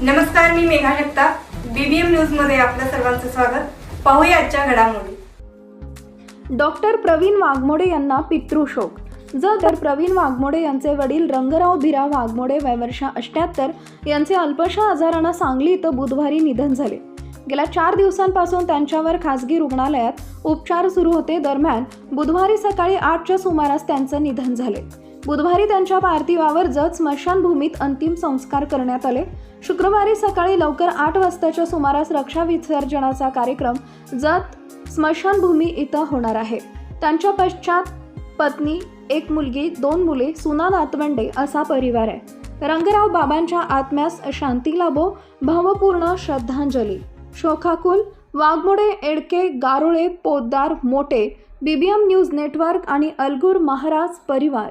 नमस्कार मी मेघा जगताप. बीबीएम न्यूजमध्ये आपलं सर्वांचं स्वागत. पाहूया आजच्या घडामोडी. डॉक्टर प्रवीण वाघमोडे यांना पितृशोक. जर तर प्रवीण वाघमोडे यांचे वडील रंगराव भिरा वाघमोडे वय वर्ष अष्ट्याहत्तर यांचे अल्पशा आजारानं सांगली इथं बुधवारी निधन झाले. गेल्या चार दिवसांपासून त्यांच्यावर खासगी रुग्णालयात उपचार सुरू होते दरम्यान बुधवारी सकाळी आठच्या सुमारास त्यांचं निधन झाले. बुधवारी त्यांच्या पार्थिवावर जत स्मशानभूमीत अंतिम संस्कार करण्यात आले. शुक्रवारी सकाळी लवकर आठ वाजताच्या सुमारास रक्षा विसर्जनाचा कार्यक्रम जत स्मशानभूमी इथं होणार आहे. त्यांच्या पश्चात पत्नी एक मुलगी दोन मुले सुना नातवंडे असा परिवार आहे. रंगराव बाबांच्या आत्म्यास शांती लाभो भावपूर्ण श्रद्धांजली. शोखाकुल Waghmode Edke Garole Poddar Mote BBM news network आणि अलगूर महाराज परिवार.